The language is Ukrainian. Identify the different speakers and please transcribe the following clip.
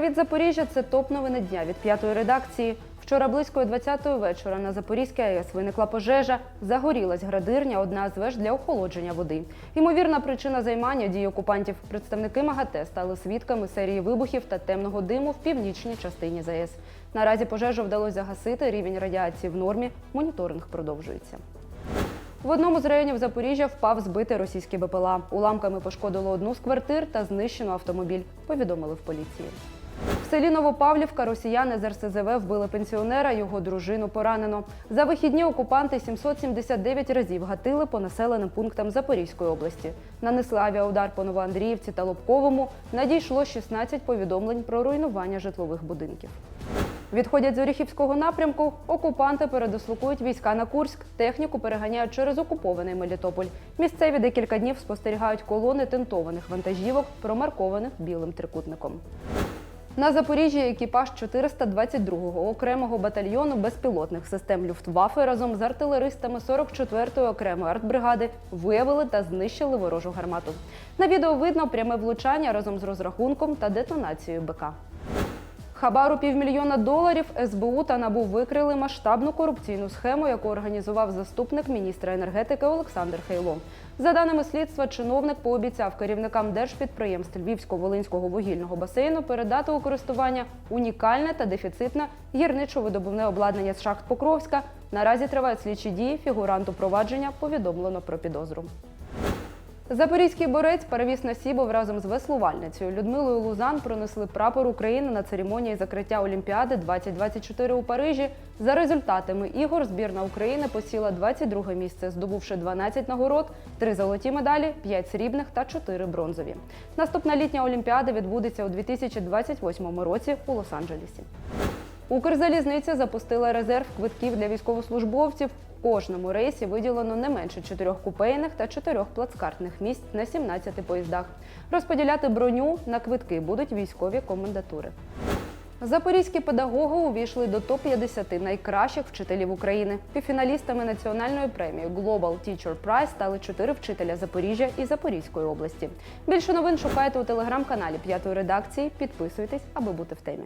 Speaker 1: Привіт, Запоріжжя! Це топ новини дня від п'ятої редакції. Вчора близько 20-ї вечора на Запорізькій АЕС виникла пожежа. Загорілась градирня, одна з веж для охолодження води. Ймовірна причина займання дій окупантів. Представники МАГАТЕ стали свідками серії вибухів та темного диму в північній частині ЗАЕС. Наразі пожежу вдалося загасити. Рівень радіації в нормі. Моніторинг продовжується. В одному з районів Запоріжжя впав збитий російський БПЛА. Уламками пошкодило одну з квартир та знищено автомобіль. Повідомили в поліції. В селі Новопавлівка росіяни з РСЗВ вбили пенсіонера, його дружину поранено. За вихідні окупанти 779 разів гатили по населеним пунктам Запорізької області. Нанесли авіаудар по Новоандріївці та Лобковому. Надійшло 16 повідомлень про руйнування житлових будинків. Відходять з Оріхівського напрямку, окупанти передислокують війська на Курськ, техніку переганяють через окупований Мелітополь. Місцеві декілька днів спостерігають колони тентованих вантажівок, промаркованих білим трикутником. На Запоріжжі екіпаж 422-го окремого батальйону безпілотних систем Люфтваффе разом з артилеристами 44-ї окремої артбригади виявили та знищили ворожу гармату. На відео видно пряме влучання разом з розрахунком та детонацією БК. Хабару півмільйона доларів СБУ та НАБУ викрили масштабну корупційну схему, яку організував заступник міністра енергетики Олександр Хейло. За даними слідства, чиновник пообіцяв керівникам держпідприємств Львівсько-Волинського вугільного басейну передати у користування унікальне та дефіцитне гірничо-видобувне обладнання з шахт Покровська. Наразі тривають слідчі дії. Фігуранту провадження повідомлено про підозру. Запорізький борець перевіз на Сібов разом з веслувальницею Людмилою Лузан пронесли прапор України на церемонії закриття Олімпіади 2024 у Парижі. За результатами ігор збірна України посіла 22 місце, здобувши 12 нагород, 3 золоті медалі, 5 срібних та 4 бронзові. Наступна літня Олімпіада відбудеться у 2028 році у Лос-Анджелесі. Укрзалізниця запустила резерв квитків для військовослужбовців. В кожному рейсі виділено не менше чотирьох купейних та чотирьох плацкартних місць на 17 поїздах. Розподіляти броню на квитки будуть військові комендатури. Запорізькі педагоги увійшли до топ-50 найкращих вчителів України. Півфіналістами національної премії Global Teacher Prize стали чотири вчителя Запоріжжя і Запорізької області. Більше новин шукайте у телеграм-каналі п'ятої редакції. Підписуйтесь, аби бути в темі.